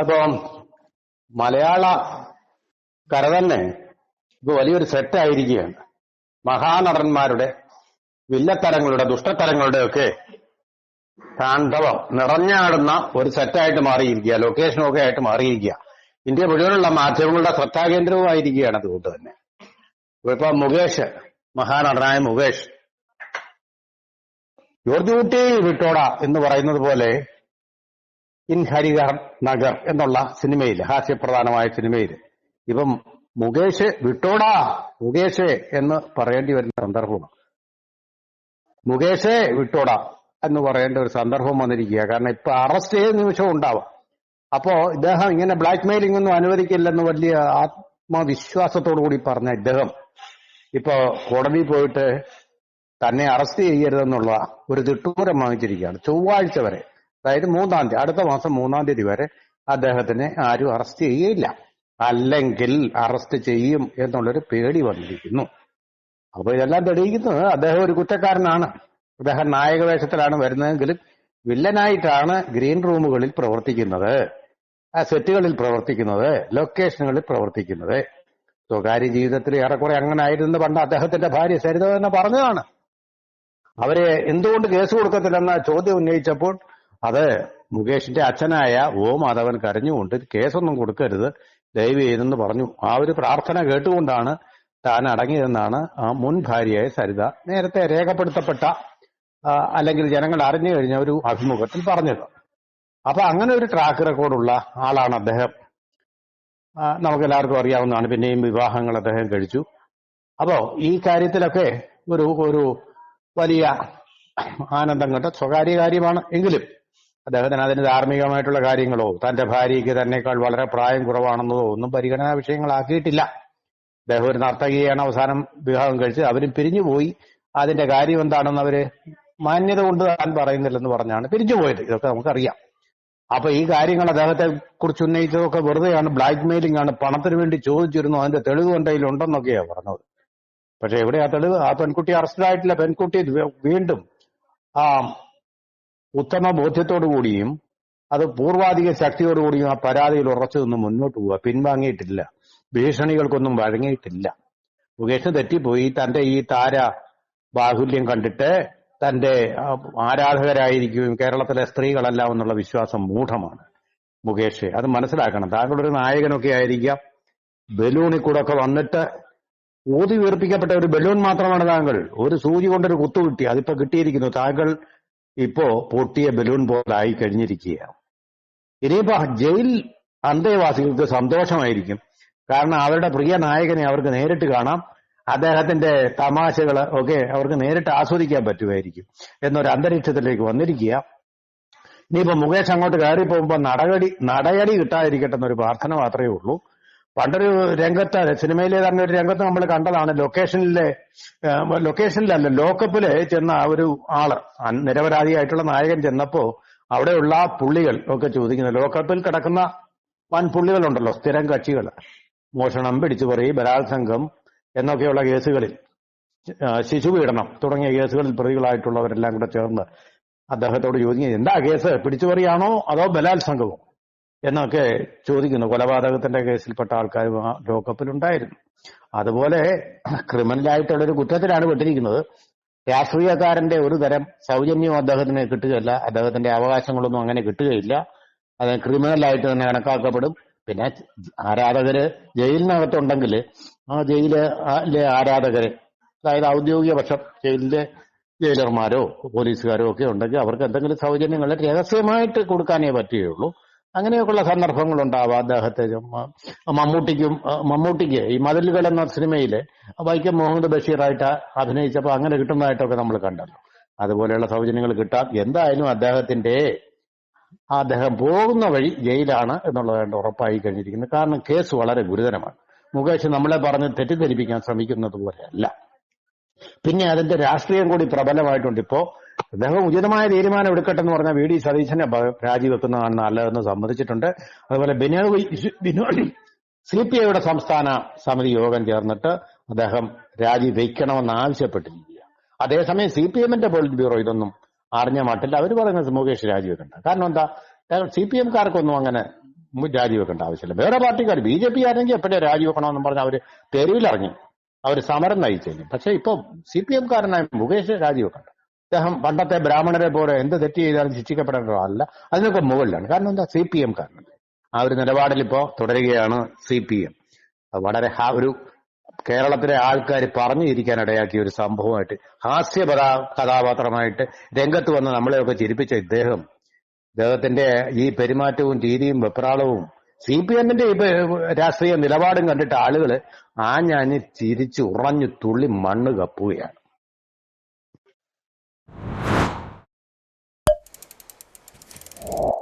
അപ്പോ മലയാള കര തന്നെ ഇപ്പൊ വലിയൊരു സെറ്റായിരിക്കുകയാണ് മഹാനടന്മാരുടെ വില്ലത്തരങ്ങളുടെ ദുഷ്ടത്തരങ്ങളുടെ ഒക്കെ താണ്ഡവം നിറഞ്ഞാടുന്ന ഒരു സെറ്റായിട്ട് മാറിയിരിക്കുക ലൊക്കേഷനൊക്കെ ആയിട്ട് മാറിയിരിക്കുക ഇന്ത്യ മുഴുവനുള്ള മാധ്യമങ്ങളുടെ ശ്രദ്ധാകേന്ദ്രവുമായിരിക്കുകയാണ് അതുകൊണ്ട് തന്നെ. ഇപ്പൊ മുകേഷ് മഹാനടനായ മുകേഷ് ജോർജ് കുട്ടി വിട്ടോട എന്ന് പറയുന്നത് പോലെ ഇൻ ഹരിഹർ നഗർ എന്നുള്ള സിനിമയിൽ ഹാസ്യപ്രധാനമായ സിനിമയിൽ ഇപ്പം മുകേഷ് വിട്ടോടാ മുകേഷ് എന്ന് പറയേണ്ടി വരുന്ന സന്ദർഭമാണ് മുകേഷേ വിട്ടോടാ എന്ന് പറയേണ്ട ഒരു സന്ദർഭം വന്നിരിക്കുക. കാരണം ഇപ്പൊ അറസ്റ്റ് ചെയ്ത നിമിഷം ഉണ്ടാവാം. അപ്പോ ഇദ്ദേഹം ഇങ്ങനെ ബ്ലാക്ക് മെയിലിംഗ് ഒന്നും അനുവദിക്കില്ലെന്ന് വലിയ ആത്മവിശ്വാസത്തോടു കൂടി പറഞ്ഞ ഇദ്ദേഹം ഇപ്പോ കോടതി പോയിട്ട് തന്നെ അറസ്റ്റ് ചെയ്യരുതെന്നുള്ള ഒരു തിട്ടൂരം വാങ്ങിച്ചിരിക്കുകയാണ്. ചൊവ്വാഴ്ച വരെ അതായത് മൂന്നാം തീയതി അടുത്ത മാസം മൂന്നാം തീയതി വരെ അദ്ദേഹത്തിനെ ആരും അറസ്റ്റ് ചെയ്യില്ല. അല്ലെങ്കിൽ അറസ്റ്റ് ചെയ്യും എന്നുള്ളൊരു പേടി വന്നിരിക്കുന്നു. അപ്പൊ ഇതെല്ലാം തെളിയിക്കുന്നത് അദ്ദേഹം ഒരു കുറ്റക്കാരനാണ്. അദ്ദേഹം നായക വേഷത്തിലാണ് വരുന്നതെങ്കിലും വില്ലനായിട്ടാണ് ഗ്രീൻ റൂമുകളിൽ പ്രവർത്തിക്കുന്നത്. സെറ്റുകളിൽ പ്രവർത്തിക്കുന്നത്. ലൊക്കേഷനുകളിൽ പ്രവർത്തിക്കുന്നത്. സ്വകാര്യ ജീവിതത്തിൽ ഏറെക്കുറെ അങ്ങനെ ആയിരുന്നു പണ്ട് അദ്ദേഹത്തിന്റെ ഭാര്യ സരിത തന്നെ പറഞ്ഞതാണ്. അവരെ എന്തുകൊണ്ട് കേസ് കൊടുക്കത്തില്ലെന്ന ചോദ്യം ഉന്നയിച്ചപ്പോൾ അത് മുകേഷിന്റെ അച്ഛനായ ഓ മാധവൻ കരഞ്ഞുകൊണ്ട് കേസൊന്നും കൊടുക്കരുത് ദയവ് ചെയ്തെന്ന് പറഞ്ഞു. ആ ഒരു പ്രാർത്ഥന കേട്ടുകൊണ്ടാണ് താൻ അടങ്ങിയതെന്നാണ് ആ മുൻ ഭാര്യയായ സരിത നേരത്തെ രേഖപ്പെടുത്തപ്പെട്ട അല്ലെങ്കിൽ ജനങ്ങൾ അറിഞ്ഞു കഴിഞ്ഞ ഒരു അഭിമുഖത്തിൽ പറഞ്ഞത്. അപ്പൊ അങ്ങനെ ഒരു ട്രാക്ക് റെക്കോർഡുള്ള ആളാണ് അദ്ദേഹം. നമുക്ക് എല്ലാവർക്കും അറിയാവുന്നതാണ്. പിന്നെയും വിവാഹങ്ങൾ അദ്ദേഹം കഴിച്ചു. അപ്പോ ഈ കാര്യത്തിലൊക്കെ ഒരു ഒരു വലിയ ആനന്ദം കണ്ട സ്വകാര്യ കാര്യമാണ് എങ്കിലും അദ്ദേഹത്തിന് അതിന് ധാർമ്മികമായിട്ടുള്ള കാര്യങ്ങളോ തന്റെ ഭാര്യയ്ക്ക് തന്നെക്കാൾ വളരെ പ്രായം കുറവാണെന്നതോ ഒന്നും പരിഗണനാ വിഷയങ്ങളാക്കിയിട്ടില്ല. അദ്ദേഹം ഒരു നർത്തകിയാണ് അവസാനം വിവാഹം കഴിച്ച് അവരും പിരിഞ്ഞുപോയി അതിന്റെ കാര്യം എന്താണെന്ന് അവർ മാന്യത കൊണ്ട് താൻ പറയുന്നില്ലെന്ന് പറഞ്ഞാണ് പിരിഞ്ഞുപോയത് ഇതൊക്കെ നമുക്കറിയാം. അപ്പൊ ഈ കാര്യങ്ങൾ അദ്ദേഹത്തെ കുറിച്ച് ഉന്നയിച്ചതൊക്കെ വെറുതെയാണ് ബ്ലാക്ക് മെയിലിംഗ് ആണ് പണത്തിന് വേണ്ടി ചോദിച്ചിരുന്നു. അതിന്റെ തെളിവ് എന്റെ ഉണ്ടെന്നൊക്കെയാ പറഞ്ഞത്. പക്ഷെ എവിടെയാ തെളിവ്? ആ പെൺകുട്ടി അറസ്റ്റിലായിട്ടില്ല. പെൺകുട്ടി വീണ്ടും ആ ഉത്തമ ബോധ്യത്തോടുകൂടിയും അത് പൂർവാധിക ശക്തിയോടുകൂടിയും ആ പരാതിയിൽ ഉറച്ചു നിന്ന് മുന്നോട്ട് പോവുക. പിൻവാങ്ങിയിട്ടില്ല. ഭീഷണികൾക്കൊന്നും വഴങ്ങിയിട്ടില്ല. മുകേഷ് തെറ്റിപ്പോയി. തന്റെ ഈ താര ബാഹുല്യം കണ്ടിട്ട് തന്റെ ആരാധകരായിരിക്കും കേരളത്തിലെ സ്ത്രീകളല്ല എന്നുള്ള വിശ്വാസം മൂഢമാണ് മുകേഷ്. അത് മനസ്സിലാക്കണം. താങ്കളൊരു നായകനൊക്കെ ആയിരിക്കാം. ബലൂണിൽ കൂടെ ഒക്കെ വന്നിട്ട് ഊതി വീർപ്പിക്കപ്പെട്ട ഒരു ബലൂൺ മാത്രമാണ് താങ്കൾ. ഒരു സൂചി കൊണ്ടൊരു കുത്തു കിട്ടി. അതിപ്പോ കിട്ടിയിരിക്കുന്നു. താങ്കൾ ഇപ്പോ പൊട്ടിയ ബലൂൺ പോലായി കഴിഞ്ഞിരിക്കുകയാണ്. ഇനിയിപ്പോ ജയിൽ അന്തേവാസികൾക്ക് സന്തോഷമായിരിക്കും. കാരണം അവരുടെ പ്രിയ നായകനെ അവർക്ക് നേരിട്ട് കാണാം. അദ്ദേഹത്തിന്റെ തമാശകൾ ഒക്കെ അവർക്ക് നേരിട്ട് ആസ്വദിക്കാൻ പറ്റുമായിരിക്കും എന്നൊരു അന്തരീക്ഷത്തിലേക്ക് വന്നിരിക്കുക ഇനിയിപ്പോ മുകേഷ് അങ്ങോട്ട് കയറി പോകുമ്പോൾ നടകടി നടയടി കിട്ടാതിരിക്കട്ടെ എന്നൊരു പ്രാർത്ഥന മാത്രമേ ഉള്ളൂ. പണ്ടൊരു രംഗത്ത് സിനിമയിലെ തന്നെ ഒരു രംഗത്ത് നമ്മൾ കണ്ടതാണ് ലൊക്കേഷനിലെ ലൊക്കേഷനിലല്ല ലോക്കപ്പിൽ ചെന്ന ആ ഒരു ആൾ നിരപരാധിയായിട്ടുള്ള നായകൻ ചെന്നപ്പോ അവിടെയുള്ള പുള്ളികൾ ഒക്കെ ചോദിക്കുന്നത് ലോക്കപ്പിൽ കിടക്കുന്ന വൻ പുള്ളികളുണ്ടല്ലോ സ്ഥിരം കക്ഷികൾ മോഷണം പിടിച്ചുപറി ബലാത്സംഗം എന്നൊക്കെയുള്ള കേസുകളിൽ ശിശു ശിശുപീഡനം തുടങ്ങിയ കേസുകളിൽ പ്രതികളായിട്ടുള്ളവരെല്ലാം കൂടെ ചേർന്ന് അദ്ദേഹത്തോട് ചോദിക്കുന്നത് എന്താ കേസ്? പിടിച്ചുപറിയാണോ അതോ ബലാത്സംഗമോ? എന്നൊക്കെ ചോദിക്കുന്നു. കൊലപാതകത്തിന്റെ കേസിൽപ്പെട്ട ആൾക്കാർ ലോക്കപ്പിലുണ്ടായിരുന്നു. അതുപോലെ ക്രിമിനലായിട്ടുള്ള ഒരു കുറ്റത്തിലാണ് പെട്ടിരിക്കുന്നത്. രാഷ്ട്രീയക്കാരന്റെ ഒരു തരം സൗജന്യം അദ്ദേഹത്തിന് കിട്ടുകയില്ല. അദ്ദേഹത്തിന്റെ അവകാശങ്ങളൊന്നും അങ്ങനെ കിട്ടുകയില്ല. അത് ക്രിമിനലായിട്ട് തന്നെ കണക്കാക്കപ്പെടും. പിന്നെ ആരാധകര് ജയിലിനകത്തുണ്ടെങ്കിൽ ആ ജയിലിലെ ആരാധകര് അതായത് ഔദ്യോഗിക പക്ഷം ജയിലിലെ ജയിലർമാരോ പോലീസുകാരോ ഒക്കെ ഉണ്ടെങ്കിൽ അവർക്ക് എന്തെങ്കിലും സൗജന്യങ്ങൾ രഹസ്യമായിട്ട് കൊടുക്കാനേ പറ്റുകയുള്ളൂ. അങ്ങനെയൊക്കെയുള്ള സന്ദർഭങ്ങൾ ഉണ്ടാവാം അദ്ദേഹത്തെ മമ്മൂട്ടിക്കും മമ്മൂട്ടിക്ക് ഈ മതിലുകൾ എന്ന സിനിമയിൽ വൈക്കം മുഹമ്മദ് ബഷീറായിട്ട് അഭിനയിച്ചപ്പോൾ അങ്ങനെ കിട്ടുന്നതായിട്ടൊക്കെ നമ്മൾ കണ്ടല്ലോ. അതുപോലെയുള്ള സൗജന്യങ്ങൾ കിട്ടാം. എന്തായാലും അദ്ദേഹത്തിന്റെ അദ്ദേഹം പോകുന്ന വഴി ജയിലാണ് എന്നുള്ളതായിട്ട് ഉറപ്പായി കഴിഞ്ഞിരിക്കുന്നത് കാരണം കേസ് വളരെ ഗുരുതരമാണ്. മുകേഷ് നമ്മളെ പറഞ്ഞ് തെറ്റിദ്ധരിപ്പിക്കാൻ ശ്രമിക്കുന്നത് പോലെയല്ല. പിന്നെ അതിന്റെ രാഷ്ട്രീയം കൂടി പ്രബലമായിട്ടുണ്ട്. ഇപ്പോ അദ്ദേഹം ഉചിതമായ തീരുമാനം എടുക്കട്ടെ എന്ന് പറഞ്ഞാൽ വി ഡി സതീശനെ രാജിവെക്കുന്നതാണ് നല്ലതെന്ന് സമ്മതിച്ചിട്ടുണ്ട്. അതുപോലെ ബിനോയ് സി പി ഐയുടെ സംസ്ഥാന സമിതി യോഗം ചേർന്നിട്ട് അദ്ദേഹം രാജി വയ്ക്കണമെന്ന് ആവശ്യപ്പെട്ടിരിക്കുക അതേസമയം സി പി എമ്മിന്റെ പോളിറ്റ് ബ്യൂറോ ഇതൊന്നും അറിഞ്ഞ മട്ടില്ല. അവർ പറയുന്നത് മുകേഷ് രാജിവെക്കണ്ട. കാരണം എന്താ? സി പി എംകാർക്കൊന്നും അങ്ങനെ രാജിവെക്കേണ്ട ആവശ്യമില്ല. വേറെ പാർട്ടിക്കാർ ബി ജെ പി ആരെങ്കിൽ എപ്പോഴും രാജിവെക്കണമെന്ന് പറഞ്ഞ് അവർ തെരുവിലിറങ്ങി അവർ സമരം നയിച്ചു പക്ഷെ ഇപ്പൊ സി പി എംകാരനായ മുകേഷ് രാജിവെക്കണ്ട. അദ്ദേഹം പണ്ടത്തെ ബ്രാഹ്മണരെ പോലെ എന്ത് തെറ്റ് ചെയ്താലും ശിക്ഷിക്കപ്പെടേണ്ടതല്ല അതിനൊക്കെ മുകളിലാണ്. കാരണം എന്താ? സി പി എം കാരണം. ആ ഒരു നിലപാടിൽ ഇപ്പോ തുടരുകയാണ് സി പി എം. വളരെ ഒരു കേരളത്തിലെ ആൾക്കാർ പറഞ്ഞു ഇരിക്കാൻ ഇടയാക്കിയ ഒരു സംഭവമായിട്ട് ഹാസ്യ കഥാ- കഥാപാത്രമായിട്ട് രംഗത്ത് വന്ന് നമ്മളെയൊക്കെ ചിരിപ്പിച്ച ഇദ്ദേഹം ഇദ്ദേഹത്തിന്റെ ഈ പെരുമാറ്റവും രീതിയും വെപ്രാളവും സി പി എമ്മിന്റെ രാഷ്ട്രീയ നിലപാടും കണ്ടിട്ട് ആളുകൾ ആഞ്ഞാഞ്ഞ് ചിരിച്ച് ഉറഞ്ഞു തുള്ളി മണ്ണ് കപ്പുകയാണ്. Oh.